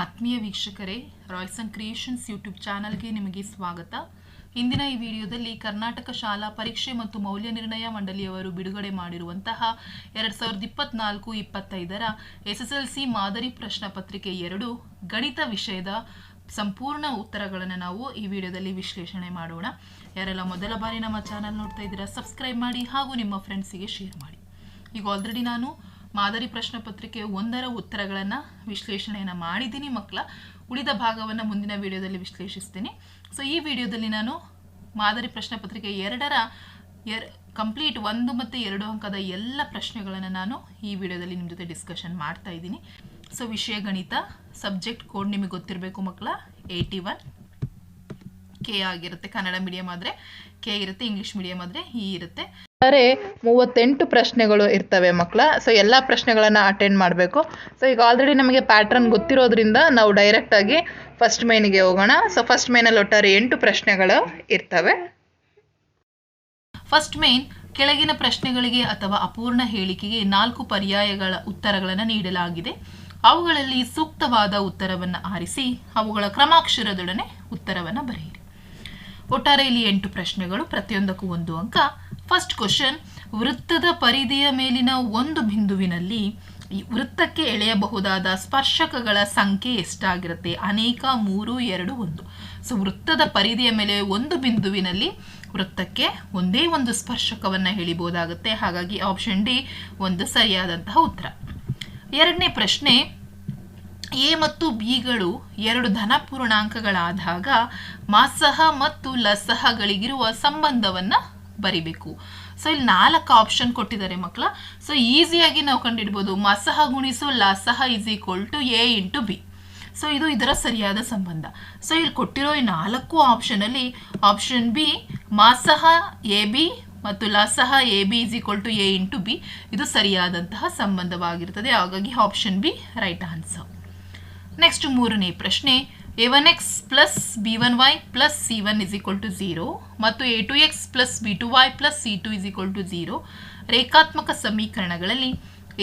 ಆತ್ಮೀಯ ವೀಕ್ಷಕರೇ Royce and creations YouTube ಚಾನಲ್ಗೆ ನಿಮಗೆ ಸ್ವಾಗತ. ಇಂದಿನ ಈ ವಿಡಿಯೋದಲ್ಲಿ ಕರ್ನಾಟಕ ಶಾಲಾ ಪರೀಕ್ಷೆ ಮತ್ತು ಮೌಲ್ಯ ನಿರ್ಣಯ ಮಂಡಳಿಯವರು ಬಿಡುಗಡೆ ಮಾಡಿರುವಂತಹ ಎರಡು ಸಾವಿರದ ಇಪ್ಪತ್ನಾಲ್ಕು ಇಪ್ಪತ್ತೈದರ ಎಸ್ ಎಸ್ ಎಲ್ ಸಿ ಮಾದರಿ ಪ್ರಶ್ನೆ ಪತ್ರಿಕೆ ಎರಡು ಗಣಿತ ವಿಷಯದ ಸಂಪೂರ್ಣ ಉತ್ತರಗಳನ್ನು ನಾವು ಈ ವಿಡಿಯೋದಲ್ಲಿ ವಿಶ್ಲೇಷಣೆ ಮಾಡೋಣ. ಯಾರೆಲ್ಲ ಮೊದಲ ಬಾರಿ ನಮ್ಮ ಚಾನಲ್ ನೋಡ್ತಾ ಇದ್ದೀರಾ, ಸಬ್ಸ್ಕ್ರೈಬ್ ಮಾಡಿ ಹಾಗೂ ನಿಮ್ಮ ಫ್ರೆಂಡ್ಸಿಗೆ ಶೇರ್ ಮಾಡಿ. ಈಗ ಆಲ್ರೆಡಿ ನಾನು ಮಾದರಿ ಪ್ರಶ್ನೆ ಪತ್ರಿಕೆ ಒಂದರ ಉತ್ತರಗಳನ್ನು ವಿಶ್ಲೇಷಣೆಯನ್ನು ಮಾಡಿದ್ದೀನಿ ಮಕ್ಕಳ. ಉಳಿದ ಭಾಗವನ್ನು ಮುಂದಿನ ವಿಡಿಯೋದಲ್ಲಿ ವಿಶ್ಲೇಷಿಸ್ತೀನಿ. ಸೊ ಈ ವಿಡಿಯೋದಲ್ಲಿ ನಾನು ಮಾದರಿ ಪ್ರಶ್ನೆ ಪತ್ರಿಕೆ ಎರಡರ ಎರ್ ಕಂಪ್ಲೀಟ್ ಒಂದು ಮತ್ತು ಎರಡು ಅಂಕದ ಎಲ್ಲ ಪ್ರಶ್ನೆಗಳನ್ನು ನಾನು ಈ ವಿಡಿಯೋದಲ್ಲಿ ನಿಮ್ಮ ಜೊತೆ ಡಿಸ್ಕಷನ್ ಮಾಡ್ತಾ ಇದ್ದೀನಿ. ಸೊ ವಿಷಯ ಗಣಿತ ಸಬ್ಜೆಕ್ಟ್ ಕೋಡ್ ನಿಮಗೆ ಗೊತ್ತಿರಬೇಕು ಮಕ್ಕಳ. ಏಯ್ಟಿ ಒನ್ ಕೆ ಆಗಿರುತ್ತೆ. ಕನ್ನಡ ಮೀಡಿಯಂ ಆದರೆ ಕೆ ಇರುತ್ತೆ ಇಂಗ್ಲೀಷ್ ಮೀಡಿಯಂ ಆದರೆ ಇ ಇರುತ್ತೆ. ಅಂದರೆ ಮೂವತ್ತೆಂಟು ಪ್ರಶ್ನೆಗಳು ಇರ್ತವೆ ಮಕ್ಕಳ. ಸೊ ಎಲ್ಲ ಪ್ರಶ್ನೆಗಳನ್ನು ಅಟೆಂಡ್ ಮಾಡಬೇಕು. ಸೊ ಈಗ ಆಲ್ರೆಡಿ ನಮಗೆ ಪ್ಯಾಟ್ರನ್ ಗೊತ್ತಿರೋದ್ರಿಂದ ನಾವು ಡೈರೆಕ್ಟಾಗಿ ಫಸ್ಟ್ ಮೈನಿಗೆ ಹೋಗೋಣ. ಸೊ ಫಸ್ಟ್ ಮೈನಲ್ಲಿ ಒಟ್ಟಾರೆ ಎಂಟು ಪ್ರಶ್ನೆಗಳು ಇರ್ತವೆ. ಫಸ್ಟ್ ಮೇನ್ ಕೆಳಗಿನ ಪ್ರಶ್ನೆಗಳಿಗೆ ಅಥವಾ ಅಪೂರ್ಣ ಹೇಳಿಕೆಗೆ ನಾಲ್ಕು ಪರ್ಯಾಯಗಳ ಉತ್ತರಗಳನ್ನು ನೀಡಲಾಗಿದೆ. ಅವುಗಳಲ್ಲಿ ಸೂಕ್ತವಾದ ಉತ್ತರವನ್ನು ಆರಿಸಿ, ಅವುಗಳ ಕ್ರಮಾಕ್ಷರದೊಡನೆ ಉತ್ತರವನ್ನು ಬರೆಯಿರಿ. ಒಟ್ಟಾರೆಯಲ್ಲಿ ಎಂಟು ಪ್ರಶ್ನೆಗಳು, ಪ್ರತಿಯೊಂದಕ್ಕೂ ಒಂದು ಅಂಕ. ಫಸ್ಟ್ ಕ್ವಶನ್ ವೃತ್ತದ ಪರಿಧಿಯ ಮೇಲಿನ ಒಂದು ಬಿಂದುವಿನಲ್ಲಿ ವೃತ್ತಕ್ಕೆ ಎಳೆಯಬಹುದಾದ ಸ್ಪರ್ಶಕಗಳ ಸಂಖ್ಯೆ ಎಷ್ಟಾಗಿರುತ್ತೆ? ಅನೇಕ, ಮೂರು, ಎರಡು, ಒಂದು. ಸೊ ವೃತ್ತದ ಪರಿಧಿಯ ಮೇಲೆ ಒಂದು ಬಿಂದುವಿನಲ್ಲಿ ವೃತ್ತಕ್ಕೆ ಒಂದೇ ಒಂದು ಸ್ಪರ್ಶಕವನ್ನು ಹೇಳಿಬೋದಾಗುತ್ತೆ ಹಾಗಾಗಿ ಆಪ್ಷನ್ ಡಿ ಒಂದು ಸರಿಯಾದಂತಹ ಉತ್ತರ. ಎರಡನೇ ಪ್ರಶ್ನೆ, ಎ ಮತ್ತು ಬಿಗಳು ಎರಡು ಧನ ಪೂರ್ಣಾಂಕಗಳಾದಾಗ ಮಾಸಹ ಮತ್ತು ಲಸಹಗಳಿಗಿರುವ ಸಂಬಂಧವನ್ನು ಬರಿಬೇಕು. ಸೊ ಇಲ್ಲಿ ನಾಲ್ಕು ಆಪ್ಷನ್ ಕೊಟ್ಟಿದ್ದಾರೆ ಮಕ್ಕಳ. ಸೊ ಈಸಿಯಾಗಿ ನಾವು ಕಂಡಿಡ್ಬೋದು. ಮಸಹ ಗುಣಿಸು, ಲಸಹ is equal to A into B so ಇದು ಇದರ ಸರಿಯಾದ ಸಂಬಂಧ. ಸೊ ಇಲ್ಲಿ ಕೊಟ್ಟಿರೋ ಈ ನಾಲ್ಕು ಆಪ್ಷನಲ್ಲಿ ಆಪ್ಷನ್ ಬಿ ಮಸಹ ಎ ಬಿ ಮತ್ತು ಲಸಹ A B is equal to A into B ಇದು ಸರಿಯಾದಂತಹ ಸಂಬಂಧವಾಗಿರ್ತದೆ. ಹಾಗಾಗಿ option B right answer next ಮೂರನೇ ಪ್ರಶ್ನೆ. A one x plus B one y plus C one is equal to zero ಮತ್ತು A two x plus B two y plus C two is equal to zero ರೇಖಾತ್ಮಕ ಸಮೀಕರಣಗಳಲ್ಲಿ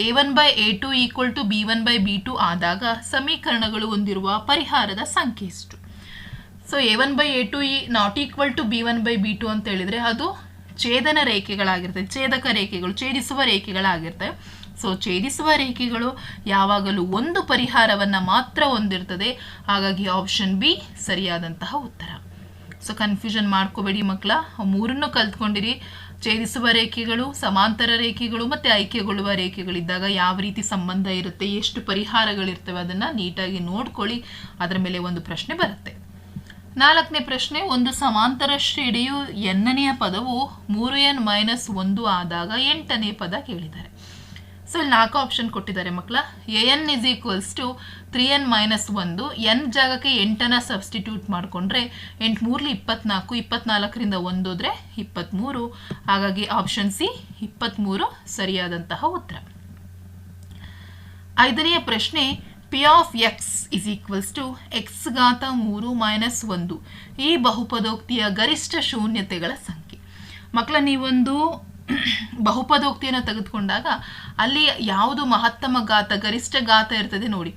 A one by A two equal to B one by B two ಆದಾಗ ಸಮೀಕರಣಗಳು ಹೊಂದಿರುವ ಪರಿಹಾರದ ಸಂಖ್ಯೆ ಎಷ್ಟು? So A one by A two is not equal to B one by B two ಅಂತ ಹೇಳಿದರೆ ಅದು ಛೇದನ ರೇಖೆಗಳಾಗಿರ್ತದೆ. ಛೇದಕ ರೇಖೆಗಳು, ಛೇದಿಸುವ ರೇಖೆಗಳಾಗಿರ್ತವೆ. ಸೊ ಛೇದಿಸುವ ರೇಖೆಗಳು ಯಾವಾಗಲೂ ಒಂದು ಪರಿಹಾರವನ್ನು ಮಾತ್ರ ಹೊಂದಿರ್ತದೆ. ಹಾಗಾಗಿ ಆಪ್ಷನ್ ಬಿ ಸರಿಯಾದಂತಹ ಉತ್ತರ. ಸೊ ಕನ್ಫ್ಯೂಷನ್ ಮಾಡ್ಕೋಬೇಡಿ ಮಕ್ಕಳ. ಮೂರನ್ನು ಕಲ್ತ್ಕೊಂಡಿರಿ. ಛೇದಿಸುವ ರೇಖೆಗಳು, ಸಮಾಂತರ ರೇಖೆಗಳು ಮತ್ತು ಆಯ್ಕೆಗೊಳ್ಳುವ ರೇಖೆಗಳಿದ್ದಾಗ ಯಾವ ರೀತಿ ಸಂಬಂಧ ಇರುತ್ತೆ, ಎಷ್ಟು ಪರಿಹಾರಗಳಿರ್ತವೆ ಅದನ್ನು ನೀಟಾಗಿ ನೋಡ್ಕೊಳ್ಳಿ. ಅದರ ಮೇಲೆ ಒಂದು ಪ್ರಶ್ನೆ ಬರುತ್ತೆ. ನಾಲ್ಕನೇ ಪ್ರಶ್ನೆ, ಒಂದು ಸಮಾಂತರ ಶ್ರೇಣಿಯು ಎನ್ನನೆಯ ಪದವು ಮೂರು ಎನ್ ಮೈನಸ್ ಒಂದು ಆದಾಗ ಎಂಟನೇ ಪದ ಕೇಳಿದ್ದಾರೆ. ಸೊ ಇಲ್ಲಿ ನಾಲ್ಕು ಆಪ್ಷನ್ ಕೊಟ್ಟಿದ್ದಾರೆ ಮಕ್ಕಳ. A N is equals to three N minus ಒಂದು. ಎನ್ ಜಾಗಕ್ಕೆ ಎಂಟನ ಸಬ್ಸ್ಟಿಟ್ಯೂಟ್ ಮಾಡಿಕೊಂಡ್ರೆ ಎಂಟು ಮೂರ್ಲಿ ಇಪ್ಪತ್ನಾಲ್ಕು, ಇಪ್ಪತ್ನಾಲ್ಕರಿಂದ ಒಂದೋದ್ರೆ ಇಪ್ಪತ್ತ್ಮೂರು ಹಾಗಾಗಿ ಆಪ್ಷನ್ ಸಿ ಇಪ್ಪತ್ತ್ಮೂರು ಸರಿಯಾದಂತಹ ಉತ್ತರ. ಐದನೆಯ ಪ್ರಶ್ನೆ P of x is equals to x ಘಾತ ಮೂರು ಮೈನಸ್ ಒಂದು. ಈ ಬಹುಪದೋಕ್ತಿಯ ಗರಿಷ್ಠ ಶೂನ್ಯತೆಗಳ ಸಂಖ್ಯೆ. ಮಕ್ಕಳ, ನೀವೊಂದು ಬಹುಪದೋಕ್ತಿಯನ್ನು ತೆಗೆದುಕೊಂಡಾಗ ಅಲ್ಲಿ ಯಾವುದು ಮಹತ್ತಮ ಗಾತ ಗರಿಷ್ಠ ಗಾತ ಇರ್ತದೆ ನೋಡಿ.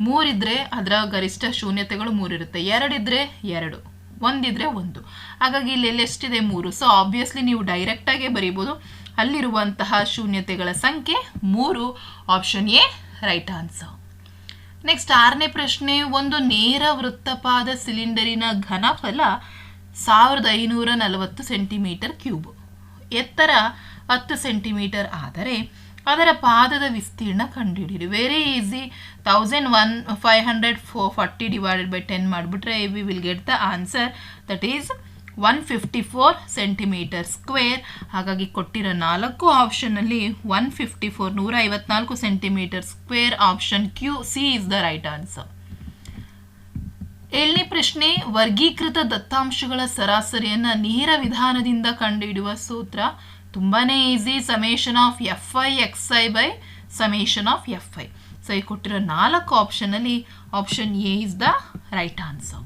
ಮೂರಿದ್ರೆ ಅದರ ಗರಿಷ್ಠ ಶೂನ್ಯತೆಗಳು ಮೂರಿರುತ್ತೆ. ಎರಡಿದ್ರೆ ಎರಡು, ಒಂದಿದ್ರೆ ಒಂದು. ಹಾಗಾಗಿ ಇಲ್ಲಿ ಎಷ್ಟಿದೆ? ಮೂರು. ಸೊ ಆಬ್ವಿಯಸ್ಲಿ ನೀವು ಡೈರೆಕ್ಟಾಗೇ ಬರೀಬೋದು. ಅಲ್ಲಿರುವಂತಹ ಶೂನ್ಯತೆಗಳ ಸಂಖ್ಯೆ ಮೂರು. Option A right answer next ಆರನೇ ಪ್ರಶ್ನೆ, ಒಂದು ನೇರ ವೃತ್ತಪಾದ ಸಿಲಿಂಡರಿನ ಘನಫಲ ಸಾವಿರದ ಐನೂರ ನಲವತ್ತು ಸೆಂಟಿಮೀಟರ್ ಕ್ಯೂಬ್ ಎತ್ತರ ಹತ್ತು ಸೆಂಟಿಮೀಟರ್ ಆದರೆ ಅದರ ಪಾದದ ವಿಸ್ತೀರ್ಣ ಕಂಡುಹಿಡಿಯಿರಿ. Very easy thousand one five hundred four forty divided by ten ಮಾಡಿಬಿಟ್ರೆ we will get the answer that is one fifty four centimetre square ಹಾಗಾಗಿ ಕೊಟ್ಟಿರೋ ನಾಲ್ಕು ಆಪ್ಷನ್ನಲ್ಲಿ ಒನ್ ಫಿಫ್ಟಿ ಫೋರ್ ನೂರ ಐವತ್ನಾಲ್ಕು centimetre square option Q C is the right answer ಏಳನೇ ಪ್ರಶ್ನೆ, ವರ್ಗೀಕೃತ ದತ್ತಾಂಶಗಳ ಸರಾಸರಿಯನ್ನು ನೇರ ವಿಧಾನದಿಂದ ಕಂಡುಹಿಡುವ ಸೂತ್ರ ತುಂಬಾನೇ easy summation of F I x I by summation of F I so ಈ ಕೊಟ್ಟಿರೋ ನಾಲ್ಕು ಆಪ್ಷನಲ್ಲಿ option A is the right answer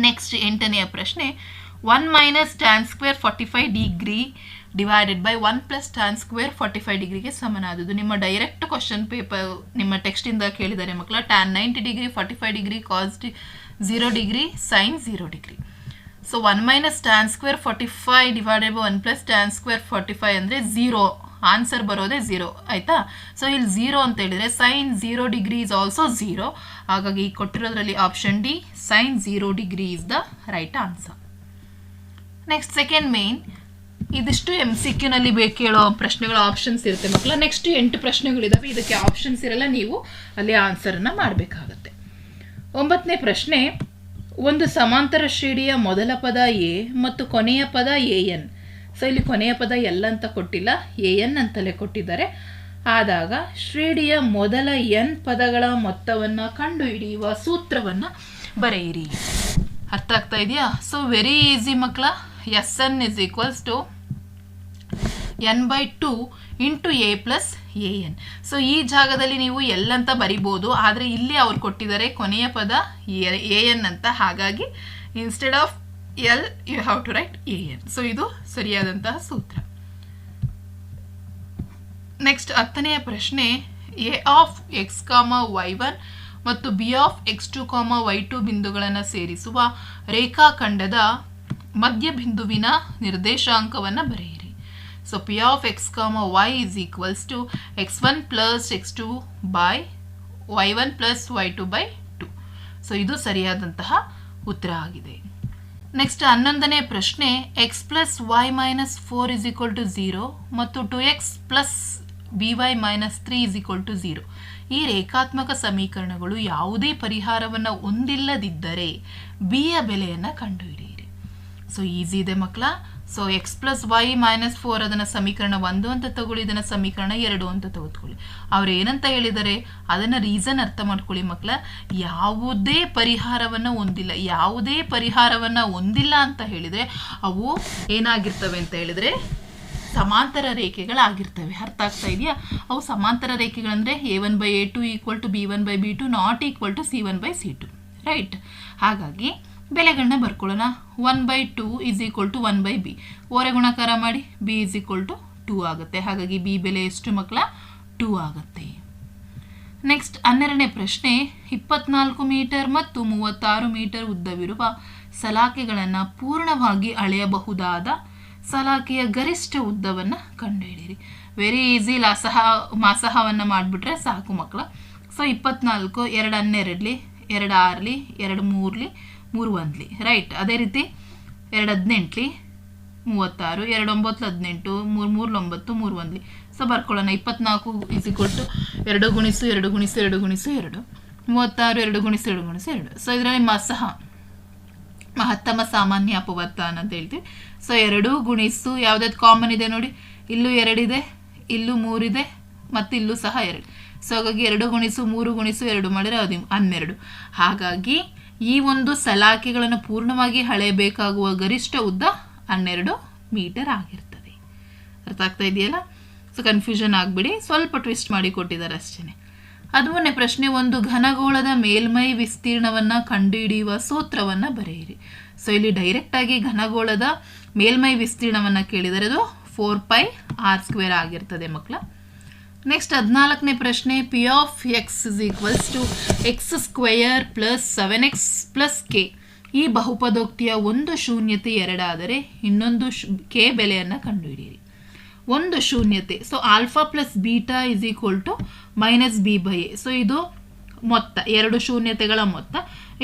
next ಎಂಟನೆಯ ಪ್ರಶ್ನೆ one minus tan square forty five degree divided by one plus tan square forty five ಡಿಗ್ರಿಗೆ ಸಮನಾದದ್ದು. ನಿಮ್ಮ direct question paper ನಿಮ್ಮ ಟೆಕ್ಸ್ಟಿಂದ ಕೇಳಿದ್ದಾರೆ ಮಕ್ಕಳ tan ninety degree forty five degree cos zero degree sine zero degree so one minus tan square forty five divided by one plus tan square forty five ಅಂದರೆ zero answer ಬರೋದೇ zero ಆಯಿತಾ? So ಇಲ್ಲಿ zero ಅಂತ ಹೇಳಿದರೆ sine zero degree is also zero ಹಾಗಾಗಿ ಕೊಟ್ಟಿರೋದ್ರಲ್ಲಿ option D sine zero degree is the right answer next second main ಇದಿಷ್ಟು M C ಕ್ಯೂನಲ್ಲಿ ಬೇಕು ಕೇಳೋ ಪ್ರಶ್ನೆಗಳ ಆಪ್ಷನ್ಸ್ ಇರುತ್ತೆ ಮಕ್ಕಳ ನೆಕ್ಸ್ಟ್ ಎಂಟು ಪ್ರಶ್ನೆಗಳಿದಾವೆ. ಇದಕ್ಕೆ ಆಪ್ಷನ್ಸ್ ಇರಲ್ಲ, ನೀವು ಅಲ್ಲಿ ಆನ್ಸರನ್ನು ಮಾಡಬೇಕಾಗತ್ತೆ. ಒಂಬತ್ತನೇ ಪ್ರಶ್ನೆ, ಒಂದು ಸಮಾಂತರ ಶ್ರೇಣಿಯ ಮೊದಲ ಪದ ಎ ಮತ್ತು ಕೊನೆಯ ಪದ ಎ ಎನ್. ಸೊ ಇಲ್ಲಿ ಕೊನೆಯ ಪದ ಎಲ್ ಅಂತ ಕೊಟ್ಟಿಲ್ಲ, ಎ ಎನ್ ಅಂತಲೇ ಕೊಟ್ಟಿದ್ದಾರೆ. ಆದಾಗ, ಶ್ರೇಣಿಯ ಮೊದಲ ಎನ್ ಪದಗಳ ಮೊತ್ತವನ್ನು ಕಂಡುಹಿಡಿಯುವ ಸೂತ್ರವನ್ನು ಬರೆಯಿರಿ. ಅರ್ಥ ಆಗ್ತಾ ಇದೆಯಾ? ಸೊ ವೆರಿ ಈಸಿ ಮಕ್ಕಳ S N is equals to N by two into A plus A N. So ಈ ಜಾಗದಲ್ಲಿ ನೀವು ಎಲ್ ಅಂತ ಬರಿಬೋದು, ಆದರೆ ಇಲ್ಲಿ ಅವ್ರು ಕೊಟ್ಟಿದ್ದಾರೆ ಕೊನೆಯ ಪದ ಎ ಎನ್ ಅಂತ. ಹಾಗಾಗಿ instead of L you have to write A N. So ಇದು ಸರಿಯಾದಂತಹ ಸೂತ್ರ. ನೆಕ್ಸ್ಟ್ ಹತ್ತನೆಯ ಪ್ರಶ್ನೆ, A of x comma y one ಮತ್ತು B of x two comma y two ಬಿಂದುಗಳನ್ನು ಸೇರಿಸುವ ರೇಖಾಖಂಡದ ಮಧ್ಯಬಿಂದುವಿನ ನಿರ್ದೇಶಾಂಕವನ್ನು ಬರೆಯಿರಿ. Comma y is equals to x one plus x two by y one plus y two by two so ಇದು ಸರಿಯಾದಂತಹ ಉತ್ತರ ಆಗಿದೆ. ನೆಕ್ಸ್ಟ್ ಹನ್ನೊಂದನೇ ಪ್ರಶ್ನೆ x plus y minus four is equal to zero ಮತ್ತು two x plus B y minus three is equal to zero ಈ ರೇಖಾತ್ಮಕ ಸಮೀಕರಣಗಳು ಯಾವುದೇ ಪರಿಹಾರವನ್ನು ಹೊಂದಿಲ್ಲದಿದ್ದರೆ ಬಿಯ ಬೆಲೆಯನ್ನು ಕಂಡುಹಿಡಿಯಿರಿ. ಸೊ ಈಸಿ ಇದೆ ಮಕ್ಕಳ. So x plus y minus four ಅದನ್ನು ಸಮೀಕರಣ ಒಂದು ಅಂತ ತಗೊಳ್ಳಿ, ಇದನ್ನು ಸಮೀಕರಣ ಎರಡು ಅಂತ ತೆಗೆದುಕೊಳ್ಳಿ ಅವ್ರು ಏನಂತ ಹೇಳಿದ್ದಾರೆ ಅದನ್ನು ರೀಸನ್ ಅರ್ಥ ಮಾಡ್ಕೊಳ್ಳಿ ಮಕ್ಕಳ ಯಾವುದೇ ಪರಿಹಾರವನ್ನು ಹೊಂದಿಲ್ಲ. ಯಾವುದೇ ಪರಿಹಾರವನ್ನು ಹೊಂದಿಲ್ಲ ಅಂತ ಹೇಳಿದರೆ, ಅವು ಏನಾಗಿರ್ತವೆ ಅಂತ ಹೇಳಿದರೆ, ಸಮಾಂತರ ರೇಖೆಗಳಾಗಿರ್ತವೆ. ಅರ್ಥ ಆಗ್ತಾ ಇದೆಯಾ? ಅವು ಸಮಾಂತರ ರೇಖೆಗಳಂದರೆ A one by A two equal to B one by B two not equal to C one by C two right ಹಾಗಾಗಿ ಬೆಲೆಗಳನ್ನ ಬರ್ಕೊಳ್ಳೋಣ. One by two is equal to one by B ಓರೆ ಗುಣಾಕಾರ ಮಾಡಿ B is equal to two ಆಗುತ್ತೆ. ಹಾಗಾಗಿ B ಬೆಲೆ ಎಷ್ಟು ಮಕ್ಕಳ? ಟೂ ಆಗುತ್ತೆ. ನೆಕ್ಸ್ಟ್ ಹನ್ನೆರಡನೇ ಪ್ರಶ್ನೆ, ಇಪ್ಪತ್ನಾಲ್ಕು ಮೀಟರ್ ಮತ್ತು ಮೂವತ್ತಾರು ಮೀಟರ್ ಉದ್ದವಿರುವ ಸಲಾಕೆಗಳನ್ನು ಪೂರ್ಣವಾಗಿ ಅಳೆಯಬಹುದಾದ ಸಲಾಕೆಯ ಗರಿಷ್ಠ ಉದ್ದವನ್ನು ಕಂಡುಹಿಡಿಯಿರಿ. ವೆರಿ ಈಸಿ ಲಾಸಹ, ಮಾಸಹವನ್ನು ಮಾಡಿಬಿಟ್ರೆ ಸಾಕು ಮಕ್ಕಳ. ಸೊ ಇಪ್ಪತ್ನಾಲ್ಕು ಎರಡು ಹನ್ನೆರಡಲಿ ಎರಡು ಆರ್ಲಿ, ಎರಡು ಮೂರ್ಲಿ ಮೂರು ಒಂದ್ಲಿ ರೈಟ್ ಅದೇ ರೀತಿ ಎರಡು ಹದಿನೆಂಟ್ಲಿ, ಮೂವತ್ತಾರು, ಎರಡು ಒಂಬತ್ತು, ಹದಿನೆಂಟು, ಮೂರು ಮೂರು ಒಂಬತ್ತು, ಮೂರು ಒಂದ್ಲಿ. ಸೊ ಬರ್ಕೊಳ್ಳೋಣ. ಇಪ್ಪತ್ನಾಲ್ಕು ಇಸ್ ಈಕ್ವಲ್ ಟು ಎರಡು ಗುಣಿಸು ಎರಡು ಗುಣಿಸು ಎರಡು ಗುಣಿಸು, ಎರಡು. ಮೂವತ್ತಾರು, ಎರಡು ಗುಣಿಸು ಎರಡು ಗುಣಿಸು, ಎರಡು. ಸೊ ಇದರಲ್ಲಿ ಮಸಹ, ಮಹತ್ತಮ ಸಾಮಾನ್ಯ ಅಪವರ್ತನ ಅಂತ ಹೇಳ್ತೀವಿ. ಸೊ ಎರಡು ಗುಣಿಸು ಯಾವುದಾದ್ರು ಕಾಮನ್ ಇದೆ ನೋಡಿ? ಇಲ್ಲೂ ಎರಡಿದೆ, ಇಲ್ಲೂ ಮೂರಿದೆ, ಮತ್ತು ಇಲ್ಲೂ ಸಹ ಎರಡು. ಸೊ ಹಾಗಾಗಿ ಎರಡು ಗುಣಿಸು, ಮೂರು ಗುಣಿಸು, ಎರಡು ಮಾಡಿದರೆ ಹದಿ ಹನ್ನೆರಡು. ಹಾಗಾಗಿ ಈ ಒಂದು ಸಲಾಕೆಗಳನ್ನು ಪೂರ್ಣವಾಗಿ ಹಳೆಯಬೇಕಾಗುವ ಗರಿಷ್ಠ ಉದ್ದ ಹನ್ನೆರಡು ಮೀಟರ್ ಆಗಿರ್ತದೆ. ಅರ್ಥ ಆಗ್ತಾ ಇದೆಯಲ್ಲ? ಸೊ ಕನ್ಫ್ಯೂಷನ್ ಆಗಬಿಡಿ. ಸ್ವಲ್ಪ ಟ್ವಿಸ್ಟ್ ಮಾಡಿ ಕೊಟ್ಟಿದ್ದಾರೆ ಅಷ್ಟೇ ಮೊನ್ನೆ ಪ್ರಶ್ನೆ ಒಂದು, ಘನಗೋಳದ ಮೇಲ್ಮೈ ವಿಸ್ತೀರ್ಣವನ್ನು ಕಂಡುಹಿಡಿಯುವ ಸೂತ್ರವನ್ನು ಬರೆಯಿರಿ. ಸೊ ಇಲ್ಲಿ ಡೈರೆಕ್ಟಾಗಿ ಘನಗೋಳದ ಮೇಲ್ಮೈ ವಿಸ್ತೀರ್ಣವನ್ನು ಕೇಳಿದರೆ ಅದು ಫೋರ್ ಪೈ ಆರ್ ಸ್ಕ್ವೇರ್ ಆಗಿರ್ತದೆ ಮಕ್ಕಳ. ನೆಕ್ಸ್ಟ್ ಹದಿನಾಲ್ಕನೇ ಪ್ರಶ್ನೆ P of x is equals to x square plus seven x plus K ಈ ಬಹುಪದೋಕ್ತಿಯ ಒಂದು ಶೂನ್ಯತೆ ಎರಡಾದರೆ ಇನ್ನೊಂದು ಕೆ ಬೆಲೆಯನ್ನು ಕಂಡುಹಿಡಿಯಿರಿ. ಒಂದು ಶೂನ್ಯತೆ. So alpha plus beta is equal to minus B by A so ಇದು ಮೊತ್ತ, ಎರಡು ಶೂನ್ಯತೆಗಳ ಮೊತ್ತ.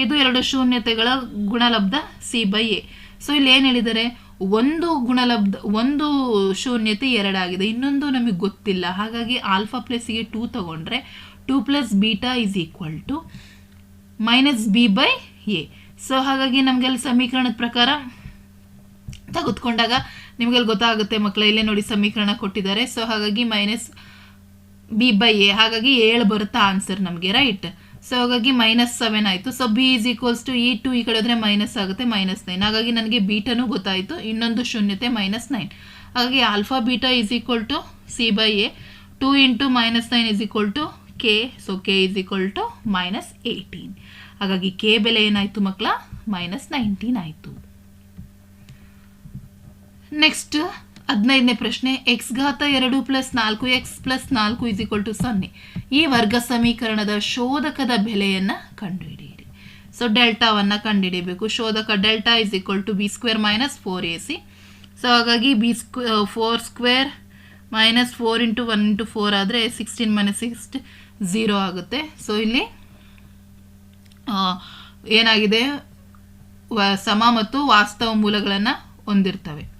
ಇದು ಎರಡು ಶೂನ್ಯತೆಗಳ ಗುಣಲಬ್ಧ ಸಿ ಬೈ ಎ ಸೊ ಇಲ್ಲಿ ಏನು ಹೇಳಿದ್ದಾರೆ ಒಂದು ಗುಣಲಬ್ಧ, ಒಂದು ಶೂನ್ಯತೆ ಎರಡಾಗಿದೆ. ಇನ್ನೊಂದು ನಮಗೆ ಗೊತ್ತಿಲ್ಲ. ಹಾಗಾಗಿ ಆಲ್ಫಾ ಪ್ಲಸ್ಗೆ ಟೂ ತಗೊಂಡ್ರೆ two plus beta is equal to minus B by A. So ಹಾಗಾಗಿ ನಮಗೆಲ್ಲ ಸಮೀಕರಣದ ಪ್ರಕಾರ ತೆಗೆದುಕೊಂಡಾಗ ನಿಮಗೆಲ್ಲಿ ಗೊತ್ತಾಗುತ್ತೆ ಮಕ್ಕಳ ಇಲ್ಲೇ ನೋಡಿ ಸಮೀಕರಣ ಕೊಟ್ಟಿದ್ದಾರೆ. ಸೊ ಹಾಗಾಗಿ ಮೈನಸ್ ಬಿ ಬೈ ಎ. ಹಾಗಾಗಿ ಏಳು ಬರುತ್ತಾ ಆನ್ಸರ್ ನಮಗೆ ರೈಟ್ ಸೊ ಹಾಗಾಗಿ ಮೈನಸ್ ಸೆವೆನ್ ಆಯಿತು. So B is equals to E two ಈ ಕಡೆ ಹೋದರೆ ಮೈನಸ್ ಆಗುತ್ತೆ ಮೈನಸ್ ನೈನ್ ಹಾಗಾಗಿ ನನಗೆ ಬೀಟನೂ ಗೊತ್ತಾಯಿತು. ಇನ್ನೊಂದು ಶೂನ್ಯತೆ ಮೈನಸ್ ನೈನ್ ಹಾಗಾಗಿ alpha beta is equal to C by A two into minus nine is equal to K so K is equal to minus eighteen ಹಾಗಾಗಿ ಕೆ ಬೆಲೆ ಏನಾಯಿತು ಮಕ್ಕಳ ಮೈನಸ್ ನೈನ್ಟೀನ್ ಆಯಿತು. ನೆಕ್ಸ್ಟ್ ಹದಿನೈದನೇ ಪ್ರಶ್ನೆ ಎಕ್ಸ್ ಘಾತ ಎರಡು ಪ್ಲಸ್ ನಾಲ್ಕು ಎಕ್ಸ್ ಪ್ಲಸ್ ನಾಲ್ಕು ಇಸ್ ಈಕ್ವಲ್ ಟು ಸೊನ್ನೆ. ಈ ವರ್ಗ ಸಮೀಕರಣದ ಶೋಧಕದ ಬೆಲೆಯನ್ನು ಕಂಡುಹಿಡಿಯಿರಿ. ಸೊ ಡೆಲ್ಟಾವನ್ನು ಕಂಡುಹಿಡಿಯಬೇಕು. ಶೋಧಕ delta is equal to B square minus four A C so ಹಾಗಾಗಿ B ಸ್ಕ್ four square minus four into one into four ಆದರೆ ಸಿಕ್ಸ್ಟೀನ್ ಮೈನಸ್ ಸಿಕ್ಸ್ ಝೀರೋ ಆಗುತ್ತೆ. ಸೊ ಇಲ್ಲಿ ಏನಾಗಿದೆ? ವ- ಸಮ ಮತ್ತು ವಾಸ್ತವ ಮೂಲಗಳನ್ನು ಹೊಂದಿರ್ತವೆ.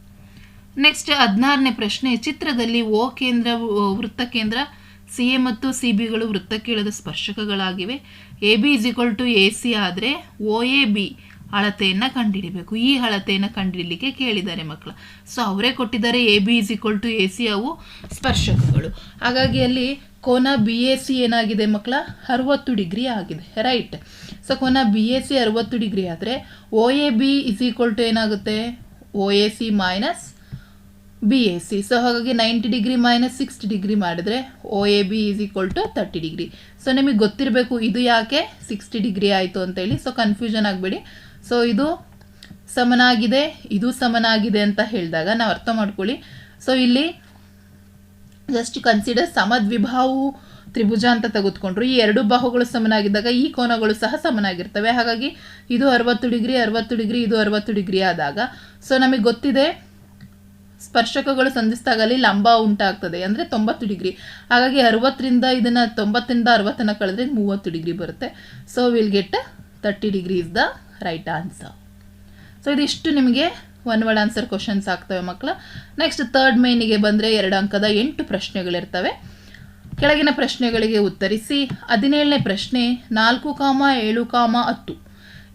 ನೆಕ್ಸ್ಟ್ ಹದಿನಾರನೇ ಪ್ರಶ್ನೆ, ಚಿತ್ರದಲ್ಲಿ ಓ ಕೇಂದ್ರ ವೃತ್ತ ಕೇಂದ್ರ, ಸಿ ಎ ಮತ್ತು ಸಿ ಬಿಗಳು ವೃತ್ತಕ್ಕೇಳದ ಸ್ಪರ್ಶಕಗಳಾಗಿವೆ. A B is equal to A C ಆದರೆ ಓ ಎ ಬಿ ಅಳತೆಯನ್ನು ಕಂಡುಹಿಡಿಬೇಕು ಈ ಅಳತೆಯನ್ನು ಕಂಡುಹಿಡಲಿಕ್ಕೆ ಕೇಳಿದ್ದಾರೆ ಮಕ್ಕಳು. ಸೊ ಅವರೇ ಕೊಟ್ಟಿದ್ದಾರೆ A B is equal to A C ಅವು ಸ್ಪರ್ಶಕಗಳು. ಹಾಗಾಗಿ ಅಲ್ಲಿ ಕೋನ ಬಿ ಎ ಸಿ ಏನಾಗಿದೆ ಮಕ್ಕಳ? ಅರವತ್ತು ಡಿಗ್ರಿ ಆಗಿದೆ. ರೈಟ್ ಸೊ ಕೋನ ಬಿ ಎ ಸಿ ಅರವತ್ತು ಡಿಗ್ರಿ ಆದರೆ O A B is equal to ಏನಾಗುತ್ತೆ? O A C minus B A C so ಹಾಗಾಗಿ ninety degree minus sixty degree ಮಾಡಿದ್ರೆ O A B is equal to thirty degree so ನಿಮಗೆ ಗೊತ್ತಿರಬೇಕು ಇದು ಯಾಕೆ sixty degree ಆಯಿತು ಅಂತೇಳಿ ಸೊ ಕನ್ಫ್ಯೂಷನ್ ಆಗಬೇಡಿ. ಸೊ ಇದು ಸಮನಾಗಿದೆ ಇದು ಸಮನಾಗಿದೆ ಅಂತ ಹೇಳಿದಾಗ ನಾವು ಅರ್ಥ ಮಾಡ್ಕೊಳ್ಳಿ. ಸೊ ಇಲ್ಲಿ ಜಸ್ಟ್ ಕನ್ಸಿಡರ್ ಸಮದ್ವಿಭಾವು ತ್ರಿಭುಜ ಅಂತ ತೆಗೆದುಕೊಂಡ್ರು. ಈ ಎರಡು ಬಾಹುಗಳು ಸಮನಾಗಿದ್ದಾಗ ಈ ಕೋನಗಳು ಸಹ ಸಮನಾಗಿರ್ತವೆ. ಹಾಗಾಗಿ ಇದು ಅರವತ್ತು ಡಿಗ್ರಿ ಅರವತ್ತು ಡಿಗ್ರಿ ಇದು ಅರವತ್ತು ಡಿಗ್ರಿ ಆದಾಗ. ಸೊ ನಮಗೆ ಗೊತ್ತಿದೆ ಸ್ಪರ್ಶಕಗಳು ಸಂಧಿಸಿದಾಗ ಅಲ್ಲಿ ಲಂಬ ಉಂಟಾಗ್ತದೆ, ಅಂದರೆ ತೊಂಬತ್ತು ಡಿಗ್ರಿ. ಹಾಗಾಗಿ ಅರವತ್ತರಿಂದ ಇದನ್ನು ತೊಂಬತ್ತರಿಂದ ಅರವತ್ತನ್ನು ಕಳೆದ್ರೆ ಮೂವತ್ತು ಡಿಗ್ರಿ ಬರುತ್ತೆ. So will get thirty degree is the right answer so ಇದಿಷ್ಟು ನಿಮಗೆ ಒನ್ ವರ್ಡ್ ಆನ್ಸರ್ ಕ್ವಶನ್ಸ್ ಆಗ್ತವೆ ಮಕ್ಕಳು. ನೆಕ್ಸ್ಟ್ ತರ್ಡ್ ಮೇನಿಗೆ ಬಂದರೆ ಎರಡು ಅಂಕದ ಎಂಟು ಪ್ರಶ್ನೆಗಳಿರ್ತವೆ. ಕೆಳಗಿನ ಪ್ರಶ್ನೆಗಳಿಗೆ ಉತ್ತರಿಸಿ, ಹದಿನೇಳನೇ ಪ್ರಶ್ನೆ ನಾಲ್ಕು ಕಾಮ ಏಳು ಕಾಮ ಹತ್ತು.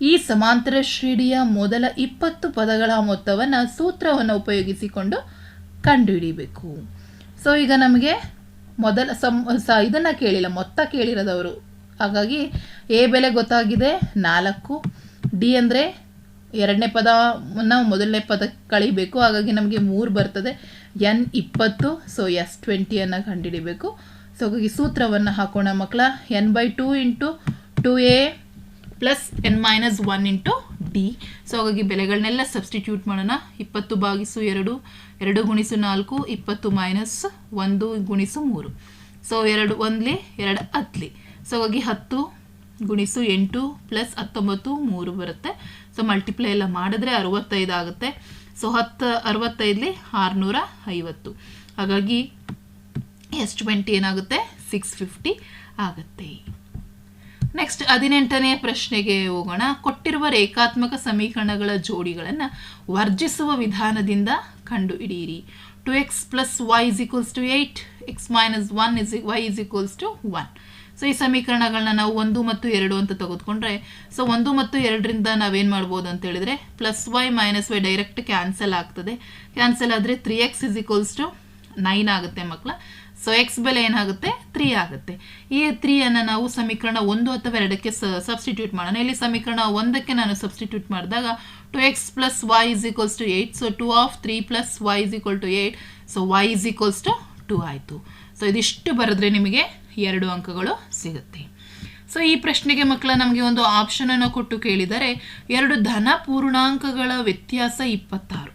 ಈ ಸಮಾಂತರ ಶ್ರೇಣಿಯ ಮೊದಲ ಇಪ್ಪತ್ತು ಪದಗಳ ಮೊತ್ತವನ್ನು ಸೂತ್ರವನ್ನು ಉಪಯೋಗಿಸಿಕೊಂಡು ಕಂಡುಹಿಡಿಬೇಕು. ಸೊ ಈಗ ನಮಗೆ ಮೊದಲ ಸಮ್, ಸ, ಇದನ್ನು ಕೇಳಿಲ್ಲ, ಮೊತ್ತ ಕೇಳಿರೋದವರು. ಹಾಗಾಗಿ ಎ ಬೆಲೆ ಗೊತ್ತಾಗಿದೆ, ನಾಲ್ಕು. ಡಿ ಅಂದರೆ ಎರಡನೇ ಪದವನ್ನು ಮೊದಲನೇ ಪದ ಕಳಿಬೇಕು. ಹಾಗಾಗಿ ನಮಗೆ ಮೂರು ಬರ್ತದೆ. ಎನ್ ಇಪ್ಪತ್ತು ಸೊ ಎಸ್ ಟ್ವೆಂಟಿಯನ್ನು ಕಂಡುಹಿಡಿಬೇಕು. ಸೊ ಹಾಗಾಗಿ ಸೂತ್ರವನ್ನು ಹಾಕೋಣ ಮಕ್ಕಳ N by two into two A plus N minus one into D so ಹಾಗಾಗಿ ಬೆಲೆಗಳನ್ನೆಲ್ಲ ಸಬ್ಸ್ಟಿಟ್ಯೂಟ್ ಮಾಡೋಣ. ಇಪ್ಪತ್ತು ಬಾಗಿಸು ಎರಡು ಎರಡು ಗುಣಿಸು ನಾಲ್ಕು, ಇಪ್ಪತ್ತು ಮೈನಸ್ ಒಂದು ಗುಣಿಸು ಮೂರು. ಸೊ ಎರಡು ಒಂದ್ಲಿ, ಎರಡು ಹತ್ಲಿ. ಸೊ ಹಾಗಾಗಿ ಹತ್ತು ಗುಣಿಸು ಎಂಟು ಪ್ಲಸ್ ಹತ್ತೊಂಬತ್ತು ಮೂರು ಬರುತ್ತೆ. ಸೊ ಮಲ್ಟಿಪ್ಲೈ ಎಲ್ಲ ಮಾಡಿದ್ರೆ ಅರವತ್ತೈದು ಆಗುತ್ತೆ. ಸೊ ಹತ್ತು, ಅರವತ್ತೈದಲಿ ಆರುನೂರ ಐವತ್ತು. ಹಾಗಾಗಿ ಎಸ್ ಟ್ವೆಂಟಿ ಏನಾಗುತ್ತೆ? ಸಿಕ್ಸ್ ಫಿಫ್ಟಿ ಆಗುತ್ತೆ. ನೆಕ್ಸ್ಟ್ ಹದಿನೆಂಟನೇ ಪ್ರಶ್ನೆಗೆ ಹೋಗೋಣ. ಕೊಟ್ಟಿರುವ ರೇಖಾತ್ಮಕ ಸಮೀಕರಣಗಳ ಜೋಡಿಗಳನ್ನು ವರ್ಜಿಸುವ ವಿಧಾನದಿಂದ ಕಂಡುಹಿಡಿಯಿರಿ. Two x plus y is equals to eight x minus one is y is equals to one so ಈ ಸಮೀಕರಣಗಳನ್ನ ನಾವು ಒಂದು ಮತ್ತು ಎರಡು ಅಂತ ತೆಗೆದುಕೊಂಡ್ರೆ ಸೊ ಒಂದು ಮತ್ತು ಎರಡರಿಂದ ನಾವೇನು ಮಾಡ್ಬೋದು ಅಂತ ಹೇಳಿದ್ರೆ plus y minus y direct cancel ಆಗ್ತದೆ. ಕ್ಯಾನ್ಸಲ್ ಆದರೆ three x is equals to nine ಆಗುತ್ತೆ ಮಕ್ಕಳ ಸೊ ಎಕ್ಸ್ ಬೆಲೆ ಏನಾಗುತ್ತೆ? ತ್ರೀ ಆಗುತ್ತೆ. ಈ ತ್ರೀಯನ್ನು ನಾವು ಸಮೀಕರಣ ಒಂದು ಅಥವಾ ಎರಡಕ್ಕೆ ಸಬ್ಸ್ಟಿಟ್ಯೂಟ್ ಮಾಡೋಣ. ಇಲ್ಲಿ ಸಮೀಕರಣ ಒಂದಕ್ಕೆ ನಾನು ಸಬ್ಸ್ಟಿಟ್ಯೂಟ್ ಮಾಡಿದಾಗ two x plus y is equals to eight so two of three plus y is equal to eight so y is equals to two ಆಯಿತು. ಸೊ ಇದಿಷ್ಟು ಬರೆದ್ರೆ ನಿಮಗೆ ಎರಡು ಅಂಕಗಳು ಸಿಗುತ್ತೆ. ಸೊ ಈ ಪ್ರಶ್ನೆಗೆ ಮಕ್ಕಳ ನಮಗೆ ಒಂದು ಆಪ್ಷನನ್ನು ಕೊಟ್ಟು ಕೇಳಿದರೆ ಎರಡು ಧನ ಪೂರ್ಣಾಂಕಗಳ ವ್ಯತ್ಯಾಸ ಇಪ್ಪತ್ತಾರು.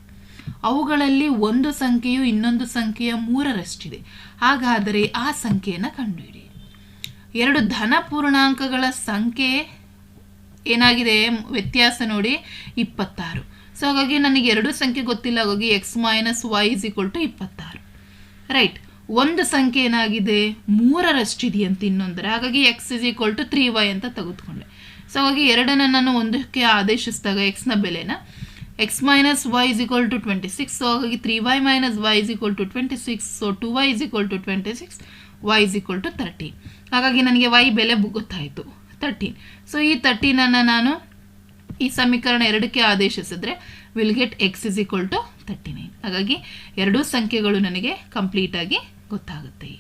ಅವುಗಳಲ್ಲಿ ಒಂದು ಸಂಖ್ಯೆಯು ಇನ್ನೊಂದು ಸಂಖ್ಯೆಯ ಮೂರರಷ್ಟಿದೆ. ಹಾಗಾದರೆ ಆ ಸಂಖ್ಯೆಯನ್ನು ಕಂಡುಹಿಡಿ. ಎರಡು ಧನ ಪೂರ್ಣಾಂಕಗಳ ಸಂಖ್ಯೆ ಏನಾಗಿದೆ? ವ್ಯತ್ಯಾಸ ನೋಡಿ, ಇಪ್ಪತ್ತಾರು. ಸೊ ಹಾಗಾಗಿ ನನಗೆ ಎರಡು ಸಂಖ್ಯೆ ಗೊತ್ತಿಲ್ಲ, ಹಾಗಾಗಿ x minus y is equal to ಇಪ್ಪತ್ತಾರು. ರೈಟ್ ಒಂದು ಸಂಖ್ಯೆ ಏನಾಗಿದೆ? ಮೂರರಷ್ಟಿದೆಯಂತ ಇನ್ನೊಂದರೆ. ಹಾಗಾಗಿ x is equal to three y ಅಂತ ತೆಗೆದುಕೊಂಡೆ. ಸೊ ಹಾಗಾಗಿ ಎರಡನ್ನು ನಾನು ಒಂದಕ್ಕೆ ಆದೇಶಿಸಿದಾಗ ಎಕ್ಸ್ನ ಬೆಲೆನ x minus y is equal to twenty six so ಹಾಗಾಗಿ three y minus y is equal to twenty six so two y is equal to twenty six y is to thirteen ಹಾಗಾಗಿ ನನಗೆ Y ಬೆಲೆ ಗೊತ್ತಾಯಿತು thirteen so ಈ ತರ್ಟೀನನ್ನು ನಾನು ಈ ಸಮೀಕರಣ ಎರಡಕ್ಕೆ ಆದೇಶಿಸಿದ್ರೆ will get x is equal to thirty nine ಹಾಗಾಗಿ ಎರಡೂ ಸಂಖ್ಯೆಗಳು ನನಗೆ ಕಂಪ್ಲೀಟಾಗಿ ಗೊತ್ತಾಗುತ್ತೆ.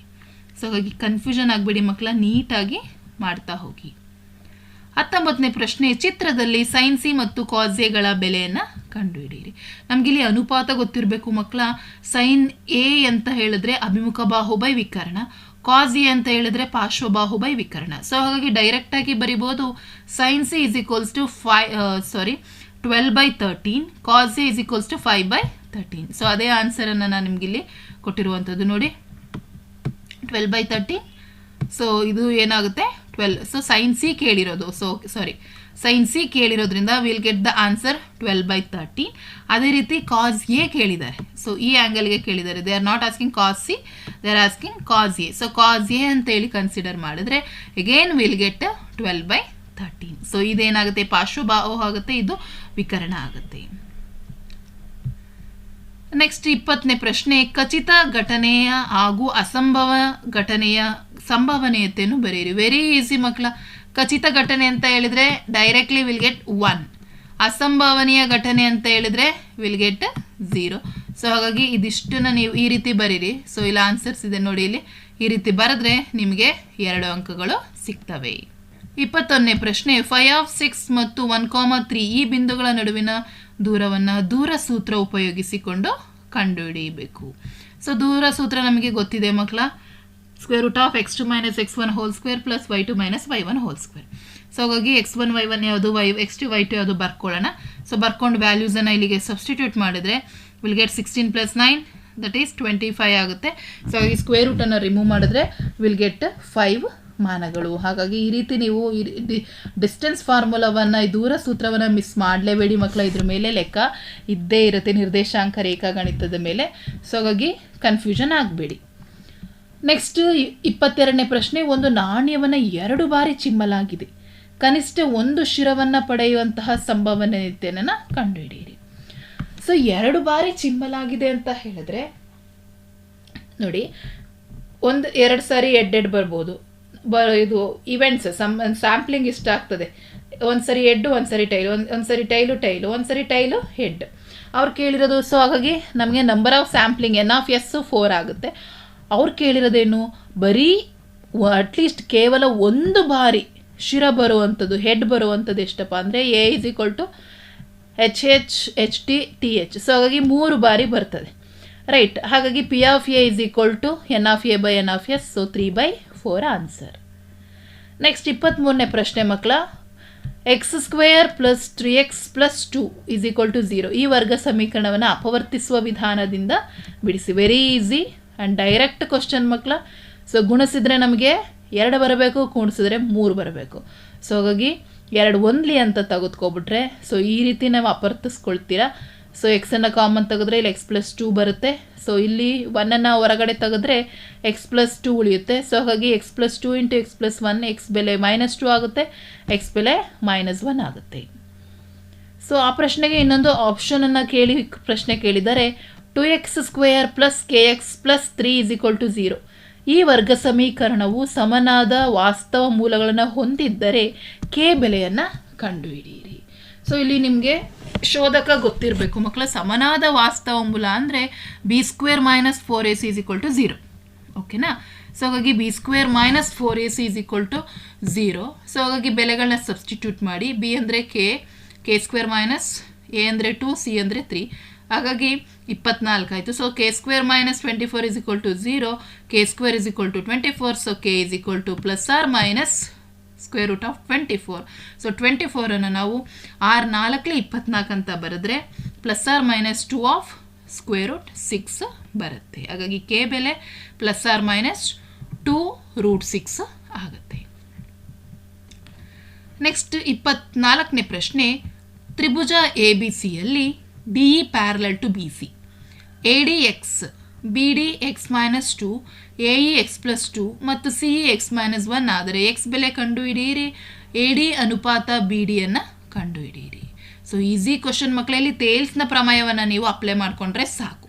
ಸೊ ಹಾಗಾಗಿ ಕನ್ಫ್ಯೂಷನ್ ಆಗಬೇಡಿ ಮಕ್ಕಳ, ನೀಟಾಗಿ ಮಾಡ್ತಾ ಹೋಗಿ. ಹತ್ತೊಂಬತ್ತನೇ ಪ್ರಶ್ನೆ, ಚಿತ್ರದಲ್ಲಿ ಸೈನ್ಸಿ ಮತ್ತು ಕಾಝೆಗಳ ಬೆಲೆಯನ್ನು ಕಂಡುಹಿಡಿಯಿರಿ. ನಮಗಿಲ್ಲಿ ಅನುಪಾತ ಗೊತ್ತಿರಬೇಕು ಮಕ್ಕಳ. ಸೈನ್ ಎ ಅಂತ ಹೇಳಿದ್ರೆ ಅಭಿಮುಖ ಬಾಹು ಬೈ ವಿಕರ್ಣ. ಕಾಸ್ ಎ ಅಂತ ಹೇಳಿದ್ರೆ ಪಾರ್ಶ್ವಬಾಹುಬೈ ವಿಕರ್ಣ. ಸೊ ಹಾಗಾಗಿ ಡೈರೆಕ್ಟಾಗಿ ಬರಿಬೋದು. Sine C is equals to five sorry twelve by thirteen cos A is equals to five by thirteen so ಅದೇ ಆನ್ಸರನ್ನು ನಾನು ನಿಮಗಿಲ್ಲಿ ಕೊಟ್ಟಿರುವಂಥದ್ದು ನೋಡಿ. ಟ್ವೆಲ್ ಬೈ ತರ್ಟೀನ್ ಸೊ ಇದು ಏನಾಗುತ್ತೆ? ಟ್ವೆಲ್ ಸೊ ಸೈನ್ ಸಿ ಕೇಳಿರೋದು. So sorry sine C ಕೇಳಿರೋದ್ರಿಂದ will get the answer twelve by thirteen ಅದೇ ರೀತಿ ಕಾಸ್ ಎ ಕೇಳಿದ್ದಾರೆ ಸೊ ಈ ಆ್ಯಂಗಲ್ಗೆ ಕೇಳಿದ್ದಾರೆ. They are not asking cos C they are asking cos A so cos A ಅಂತೇಳಿ consider ಮಾಡಿದ್ರೆ again will get twelve by thirteen so ಇದೇನಾಗುತ್ತೆ? ಪಾರ್ಶ್ವಭಾವ ಆಗುತ್ತೆ, ಇದು ವಿಕರಣ ಆಗುತ್ತೆ. ನೆಕ್ಸ್ಟ್ ಇಪ್ಪತ್ತನೇ ಪ್ರಶ್ನೆ, ಖಚಿತ ಘಟನೆಯ ಹಾಗೂ ಅಸಂಭವ ಘಟನೆಯ ಸಂಭವನೀಯತೆಯನ್ನು ಬರೆಯಿರಿ. ವೆರಿ ಈಸಿ ಮಕ್ಕಳ. ಖಚಿತ ಘಟನೆ ಅಂತ ಹೇಳಿದ್ರೆ ಡೈರೆಕ್ಟ್ಲಿ ವಿಲ್ ಗೆಟ್ ಒನ್ ಅಸಂಭವನೀಯ ಘಟನೆ ಅಂತ ಹೇಳಿದ್ರೆ ವಿಲ್ ಗೆಟ್ ಝೀರೋ ಸೊ ಹಾಗಾಗಿ ಇದಿಷ್ಟನ್ನ ನೀವು ಈ ರೀತಿ ಬರೀರಿ. ಸೊ ಇಲ್ಲ ಆನ್ಸರ್ಸ್ ಇದೆ ನೋಡಿ ಇಲ್ಲಿ. ಈ ರೀತಿ ಬರೆದ್ರೆ ನಿಮಗೆ ಎರಡು ಅಂಕಗಳು ಸಿಗ್ತವೆ. ಇಪ್ಪತ್ತೊಂದನೇ ಪ್ರಶ್ನೆ ಫೈವ್ ಆಫ್ ಸಿಕ್ಸ್ ಮತ್ತು ಒನ್ ಕಾಮ ತ್ರೀ ಈ ಬಿಂದುಗಳ ನಡುವಿನ ದೂರವನ್ನು ದೂರ ಸೂತ್ರ ಉಪಯೋಗಿಸಿಕೊಂಡು ಕಂಡುಹಿಡಿಯಬೇಕು. ಸೊ ದೂರ ಸೂತ್ರ ನಮಗೆ ಗೊತ್ತಿದೆ ಮಕ್ಕಳ. Square root of x two minus x one whole square plus y two minus y one whole square so ಹಾಗಾಗಿ ಎಕ್ಸ್ ಒನ್ ವೈ ಒನ್ ಯಾವುದು y x two y two ಯಾವುದು ಬರ್ಕೊಳ್ಳೋಣ. ಸೊ ಬರ್ಕೊಂಡು ವ್ಯಾಲ್ಯೂಸನ್ನು ಇಲ್ಲಿಗೆ ಸಬ್ಸ್ಟಿಟ್ಯೂಟ್ ಮಾಡಿದರೆ will get sixteen plus nine that is twenty five ಆಗುತ್ತೆ. So ಈ ಸ್ಕ್ವೇರ್ ರೂಟನ್ನು ರಿಮೂವ್ ಮಾಡಿದ್ರೆ ವಿಲ್ ಗೆಟ್ ಫೈವ್ ಮಾನಗಳು. ಹಾಗಾಗಿ ಈ ರೀತಿ ನೀವು ಈ ಡಿಸ್ಟೆನ್ಸ್ ಫಾರ್ಮುಲಾವನ್ನು ಈ ದೂರ ಸೂತ್ರವನ್ನು ಮಿಸ್ ಮಾಡಲೇಬೇಡಿ ಮಕ್ಕಳ ಇದ್ರ ಮೇಲೆ ಲೆಕ್ಕ ಇದ್ದೇ ಇರುತ್ತೆ, ನಿರ್ದೇಶಾಂಕ ರೇಖಾಗಣಿತದ ಮೇಲೆ. ಸೊ ಹಾಗಾಗಿ ಕನ್ಫ್ಯೂಷನ್ ಆಗಬೇಡಿ. ನೆಕ್ಸ್ಟ್ ಇಪ್ಪತ್ತೆರಡನೇ ಪ್ರಶ್ನೆ, ಒಂದು ನಾಣ್ಯವನ್ನು ಎರಡು ಬಾರಿ ಚಿಮ್ಮಲಾಗಿದೆ. ಕನಿಷ್ಠ ಒಂದು ಶಿರವನ್ನು ಪಡೆಯುವಂತಹ ಸಂಭವನೀಯತೆಯನ್ನು ಕಂಡುಹಿಡಿಯಿರಿ. ಸೊ ಎರಡು ಬಾರಿ ಚಿಮ್ಮಲಾಗಿದೆ ಅಂತ ಹೇಳಿದ್ರೆ, ನೋಡಿ, ಒಂದು, ಎರಡು ಸಾರಿ ಎಡ್ಡೆಡ್ ಬರ್ಬೋದು. ಬ, ಇದು ಇವೆಂಟ್ಸ್ ಸಮ್ ಸ್ಯಾಂಪ್ಲಿಂಗ್ ಇಷ್ಟ ಆಗ್ತದೆ. ಒಂದು ಸರಿ ಹೆಡ್ಡು ಒಂದು ಸರಿ ಟೈಲು, ಒಂದು ಒಂದು ಸರಿ ಟೈಲು ಟೈಲು, ಒಂದು ಸರಿ ಟೈಲು, ಹೆಡ್. ಅವ್ರು ಕೇಳಿರೋದು ಸೊ ಹಾಗಾಗಿ ನಮಗೆ number of sampling n of S four ಆಗುತ್ತೆ. ಅವ್ರು ಕೇಳಿರೋದೇನು? ಬರೀ ಅಟ್ಲೀಸ್ಟ್ ಕೇವಲ ಒಂದು ಬಾರಿ ಶಿರ ಬರುವಂಥದ್ದು ಹೆಡ್ ಬರುವಂಥದ್ದು ಎಷ್ಟಪ್ಪ ಅಂದರೆ A is equal to H H H T T H so ಹಾಗಾಗಿ ಮೂರು ಬಾರಿ ಬರ್ತದೆ. ರೈಟ್ ಹಾಗಾಗಿ P of A is equal to n of A by n of S so three by four answer next ಇಪ್ಪತ್ತ್ಮೂರನೇ ಪ್ರಶ್ನೆ ಮಕ್ಕಳ. X square plus three x plus two is equal to zero ಈ ವರ್ಗ ಸಮೀಕರಣವನ್ನು ಅಪವರ್ತಿಸುವ ವಿಧಾನದಿಂದ ಬಿಡಿಸಿ. Very easy and direct question ಮಕ್ಕಳ ಸೊ ಗುಣಿಸಿದ್ರೆ ನಮಗೆ ಎರಡು ಬರಬೇಕು, ಕೂಡಿಸಿದ್ರೆ ಮೂರು ಬರಬೇಕು. ಸೊ ಹಾಗಾಗಿ ಎರಡು ಒಂದ್ಲಿ ಅಂತ ತೆಗೆದುಕೊಬಿಟ್ರೆ ಸೊ ಈ ರೀತಿ ನಾವು ಅಪರ್ತಿಸ್ಕೊಳ್ತೀರಾ? ಸೊ ಎಕ್ಸನ್ನು ಕಾಮನ್ ತೆಗೆದ್ರೆ ಇಲ್ಲಿ ಎಕ್ಸ್ ಪ್ಲಸ್ ಟೂ ಬರುತ್ತೆ. ಸೊ ಇಲ್ಲಿ ಒನ್ನನ್ನು ಹೊರಗಡೆ ತೆಗೆದ್ರೆ ಎಕ್ಸ್ ಪ್ಲಸ್ ಟೂ ಉಳಿಯುತ್ತೆ. ಸೊ ಹಾಗಾಗಿ x plus two into x plus one x ಬೆಲೆ ಮೈನಸ್ ಟೂ ಆಗುತ್ತೆ. ಎಕ್ಸ್ ಬೆಲೆ ಮೈನಸ್ ಒನ್ ಆಗುತ್ತೆ. ಸೊ ಆ ಪ್ರಶ್ನೆಗೆ ಇನ್ನೊಂದು ಆಪ್ಷನನ್ನು ಕೇಳಿ, ಪ್ರಶ್ನೆ ಕೇಳಿದರೆ two x square plus k x plus three is equal to zero ಈ ವರ್ಗ ಸಮೀಕರಣವು ಸಮನಾದ ವಾಸ್ತವ ಮೂಲಗಳನ್ನು ಹೊಂದಿದ್ದರೆ ಕೆ ಬೆಲೆಯನ್ನು ಕಂಡುಹಿಡಿಯಿರಿ. ಸೊ ಇಲ್ಲಿ ನಿಮಗೆ ಶೋಧಕ ಗೊತ್ತಿರಬೇಕು. ಮಕ್ಕಳ ಸಮನಾದ ವಾಸ್ತವ ಮೂಲ ಅಂದರೆ b square minus four a c is equal to zero ಓಕೆನಾ ಸೊ ಹಾಗಾಗಿ b square minus four a c is equal to zero so ಹಾಗಾಗಿ ಬೆಲೆಗಳನ್ನ ಸಬ್ಸ್ಟಿಟ್ಯೂಟ್ ಮಾಡಿ. ಬಿ ಅಂದರೆ k k square minus a ಅಂದರೆ ಟು ಸಿ ಅಂದರೆ three ಹಾಗಾಗಿ ಇಪ್ಪತ್ನಾಲ್ಕು ಆಯಿತು. So k square minus twenty four is equal to zero k square is equal to twenty four so k is equal to plus or minus square root of twenty four so twenty ಫೋರನ್ನು ನಾವು ಆರು ನಾಲ್ಕಲೆ ಇಪ್ಪತ್ನಾಲ್ಕು ಅಂತ ಬರೆದ್ರೆ plus or minus two of square root six ಬರುತ್ತೆ. ಹಾಗಾಗಿ K ಬೆಲೆ plus or minus two root six ಆಗುತ್ತೆ. ನೆಕ್ಸ್ಟ್ ಇಪ್ಪತ್ನಾಲ್ಕನೇ ಪ್ರಶ್ನೆ. ತ್ರಿಭುಜ ಎ ಬಿ ಸಿಯಲ್ಲಿ D E parallel to B C A D x B D x minus two A E x plus two ಮತ್ತು C E x minus one ಆದರೆ X ಬೆಲೆ ಕಂಡುಹಿಡಿಯಿರಿ? A D ಅನುಪಾತ ಬಿ ಡಿಯನ್ನು ಕಂಡುಹಿಡಿಯಿರಿ. ಸೊ ಈಸಿ ಕ್ವಶನ್ ಮಕ್ಕಳಲ್ಲಿ ತೇಲ್ಸ್ನ ಪ್ರಮೇಯವನ್ನು ನೀವು ಅಪ್ಲೈ ಮಾಡಿಕೊಂಡ್ರೆ ಸಾಕು.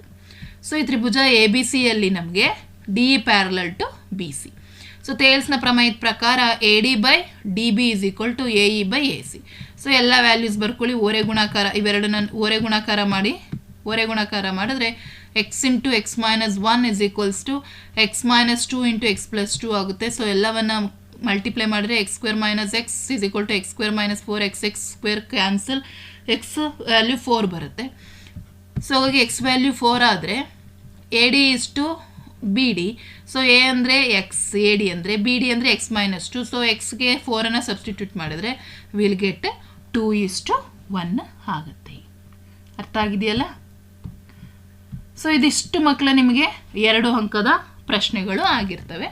ಸೊ ಈ ತ್ರಿಭುಜ ಎ ಬಿ ಸಿಯಲ್ಲಿ ನಮಗೆ D E parallel to B C so ತೇಲ್ಸ್ನ ಪ್ರಮೇಯದ ಪ್ರಕಾರ A D by D B is equal to A E by A C so ಎಲ್ಲ ವ್ಯಾಲ್ಯೂಸ್ ಬರ್ಕೊಳ್ಳಿ. ಓರೆ ಗುಣಾಕಾರ, ಇವೆರಡನ್ನ ಓರೆ ಗುಣಾಕಾರ ಮಾಡಿ, ಓರೆ ಗುಣಾಕಾರ ಮಾಡಿದ್ರೆ x into x minus one is equals to x minus two into x plus two ಆಗುತ್ತೆ. ಸೊ ಎಲ್ಲವನ್ನು ಮಲ್ಟಿಪ್ಲೈ ಮಾಡಿದ್ರೆ x square minus x is equal to x square minus four x x square cancel x value four ಬರುತ್ತೆ. So ಹಾಗಾಗಿ X value four ಆದರೆ A D ಇಷ್ಟು B D so A ಅಂದರೆ X A D ಅಂದರೆ B D ಅಂದರೆ X minus two so ಎಕ್ಸ್ಗೆ ಫೋರನ್ನು substitute ಮಾಡಿದ್ರೆ will get two ಇಷ್ಟು ಒನ್ ಆಗುತ್ತೆ. ಅರ್ಥ ಆಗಿದೆಯಲ್ಲ? ಸೊ ಇದಿಷ್ಟು ಮಕ್ಕಳ ನಿಮಗೆ ಎರಡು ಅಂಕದ ಪ್ರಶ್ನೆಗಳು ಆಗಿರ್ತವೆ.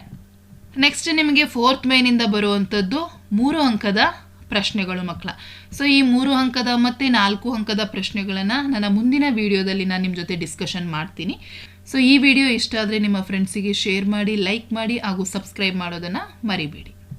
ನೆಕ್ಸ್ಟ್ ನಿಮಗೆ ಫೋರ್ತ್ ಮೇನಿಂದ ಬರುವಂಥದ್ದು ಮೂರು ಅಂಕದ ಪ್ರಶ್ನೆಗಳು ಮಕ್ಕಳ ಸೊ ಈ ಮೂರು ಅಂಕದ ಮತ್ತು ನಾಲ್ಕು ಅಂಕದ ಪ್ರಶ್ನೆಗಳನ್ನು ನನ್ನ ಮುಂದಿನ ವಿಡಿಯೋದಲ್ಲಿ ನಾನು ನಿಮ್ಮ ಜೊತೆ ಡಿಸ್ಕಷನ್ ಮಾಡ್ತೀನಿ. ಸೊ ಈ ವಿಡಿಯೋ ಇಷ್ಟ ಆದರೆ ನಿಮ್ಮ ಫ್ರೆಂಡ್ಸಿಗೆ ಶೇರ್ ಮಾಡಿ ಲೈಕ್ ಮಾಡಿ ಹಾಗೂ ಸಬ್ಸ್ಕ್ರೈಬ್ ಮಾಡೋದನ್ನು ಮರಿಬೇಡಿ.